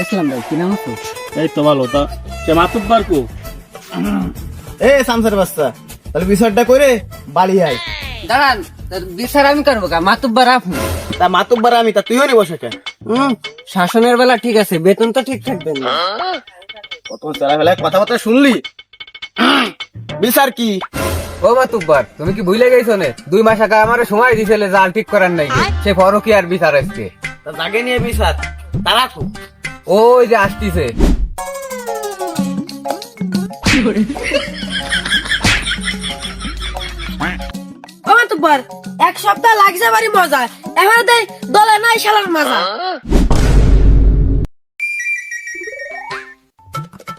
ইসলাম ভাই কি নাম আছে এই তো ভালো তা সে মাতুব পারকু এ সামসার বাচ্চা তাহলে বিষয়টা করে বাড়ি আয়। দাঁড়ান বিচার আমি করব কা? মাতুব্বার আপনি? তা মাতুব্বার আমি তা তুইও নি বসে কেন হুম শাসনের বেলা ঠিক আছে বেতন তো ঠিক থাকবে না। কত কথাবার্তা শুনলি? বিচার কি? ও মাতুব্বার তুমি কি ভুলে গেছো নে? দুই মাস আগে আমার সময় দিছিলে জাল ঠিক করার নাই সে ফরকি আর বিচার আজকে। তা জাগে নিয়ে বিচার তারা খুব ওই যে আসতিছে। ও মাতুব্বর এক সপ্তাহ লাগছে বাড়ি মজা। এবার দেয় দলে নাই শালার মজা।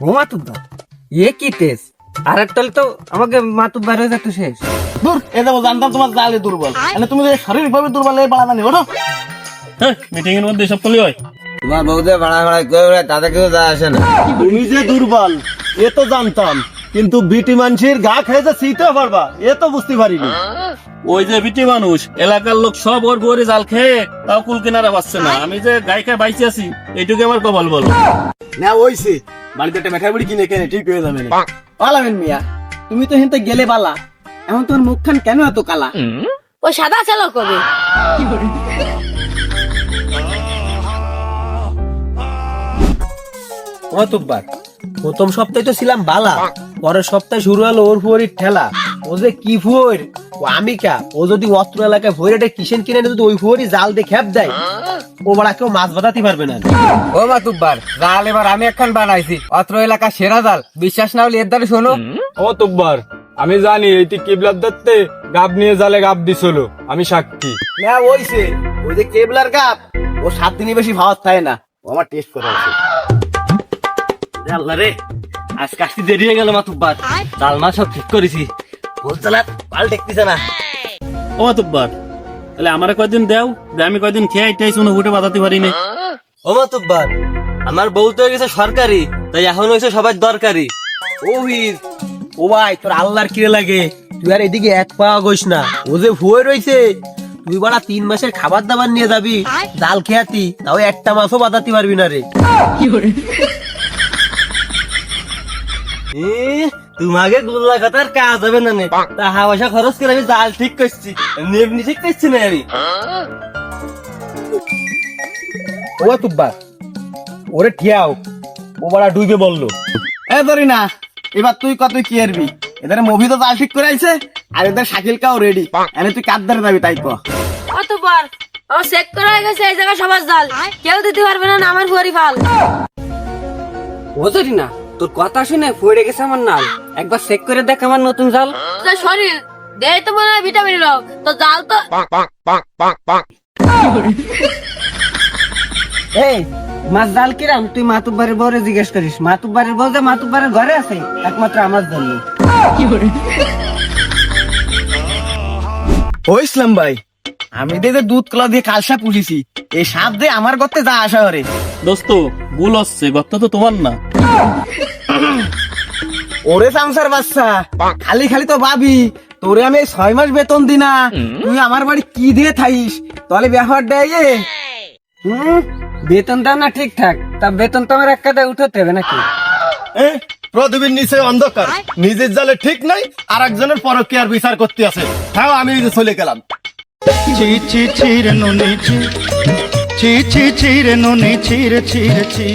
ও মাতুব্বার এ কি তেজ? আর একটা তো আমাকে মাতুব্বার হয়ে যেত শেষ। দূর এ যাব জানতাম তোমার জালে দুর্বল। মানে তুমি যে শারীরিকভাবে দুর্বল এই পালা জানি ওঠো। মিটিং এর মধ্যে সব করলি হয়। তোমার বউদের ভাড়া ভাড়া করে তাতে কেউ যা আসে না। তুমি যে দুর্বল এ তো জানতাম কিন্তু বিটি মানুষের গা খেয়ে যে শীতে পারবা এ তো বুঝতে পারিনি। ওই যে বিটি মানুষ এলাকার লোক সব ওর বউরে জাল খেয়ে তাও কুল কিনারা পাচ্ছে না। আমি যে গাই খাই বাইচে আছি এইটুকু আমার কপাল বলো। না ওইছে বাড়িতে একটা মেঠাই বুড়ি কিনে কেনে ঠিক হয়ে যাবে। পালাবেন মিয়া তুমি তো হেনতে গেলে পালা। এখন তোর মুখখান কেন এত কালা? ওই সাদা ছিল কবে অতবার প্রথম সপ্তাহে তো ছিলাম বালা পরের সপ্তাহে শুরু হলো ওর ফুয়ারির ঠেলা। ও যে কি ফুয়ার? ও আমি কা? ও যদি অস্ত্র এলাকায় ভৈরাটে কিসেন কিনে যদি ওই ফুয়ারি জাল দিয়ে খেপ দেয়? ও বড়া কেউ মাছ বাঁধাতে পারবে না। ও মাতুব্বার জাল এবার আমি একখান বানাইছি। অত্র এলাকা সেরা জাল। বিশ্বাস না হলে এর দ্বারা শোনো। ও তুব্বার আমি জানি এইটি কিবলার দত্তে গাব নিয়ে জালে গাব দিছিল। আমি সাক্ষী। না ওইছে ওই যে কেবলার গাপ ও সাত দিনই বেশি ভাওয়াত থাকে না। ও আমার টেস্ট করে আছে। আল্লাহ রে আজ কাশতি দেরি হয়ে গেল মাতুব্বার। সব ঠিক করেছি। ভুল চালাত পাল টেকতেছে না। ও মাতুব্বার তাহলে আমারে কয়দিন দেও? যে আমি কয়দিন খেয়ে আইটাই শুনে উঠে বাঁধাতে পারি না ও মাতুব্বার আমার বউ তো হয়ে গেছে সরকারি তাই এখন হয়েছে সবার দরকারি। ও ও ভাই তোর আল্লাহর কিরে লাগে? তুই আর এদিকে এক পাওয়া গইস না। ও যে ভুয়ে রয়েছে তুই বাড়া তিন মাসের খাবার দাবার নিয়ে যাবি জাল খেয়াতি তাও একটা মাছও বাঁধাতে পারবি না রে। এ, তোমাকে গুল্লা কথার কাজ হবে না নে। টাকা পয়সা খরচ করে আমি জাল ঠিক করছি। এমনি ঠিক করছি না আমি। ও তুব্বা ওরে ঠিয়াও ও বড়া ডুবে বলল। এ ধরি না এবার তুই কত কি আরবি এদের মুভি তো জাল ঠিক করে আইছে আর এদের শাকিল কাও রেডি এনে তুই কার ধারে যাবি তাই কো। মাতুব্বর আমার চেক করা হয়ে গেছে এই জায়গায় সবার জাল। কেউ দিতে পারবে না আমার ফুয়ারি ফাল। ও না তোর কথা শুনে পড়ে গেছে আমার নাল একবার চেক করে দেখ আমার নতুন জাল। তোর শরীর দেহে তো মনে হয় ভিটামিন রোগ তো জাল তো এই মাছ জাল কিরাম? তুই মাতুব্বারের বউরে জিজ্ঞেস করিস। মাতুব্বারের বউ যে মাতুব্বারের ঘরে আছে একমাত্র আমার জন্য। ও ইসলাম ভাই আমি দেখে দুধ কলা দিয়ে কালসা পুষিছি এই সাপ দিয়ে আমার গর্তে যা আসা করে দোস্ত ভুল হচ্ছে গর্ত তো তোমার না। ওরে সামসার বাচ্চা খালি খালি তো ভাবি তোরে আমি ছয় মাস বেতন দি না তুই আমার বাড়ি কি দিয়ে থাইস? তাহলে ইয়ে হুম? বেতন দাও না ঠিকঠাক? তা বেতন তো আমার এক কাদায় উঠাতে হবে নাকি? প্রদীপের নিচে অন্ধকার। নিজের জালে ঠিক নাই আর একজনের পরকে আর বিচার করতে আছে। হ্যাঁ আমি চলে গেলাম। ছি ছি ছিরে নুনি ছি। ছি ছি ছিরে নুনি ছিরে ছিরে ছি।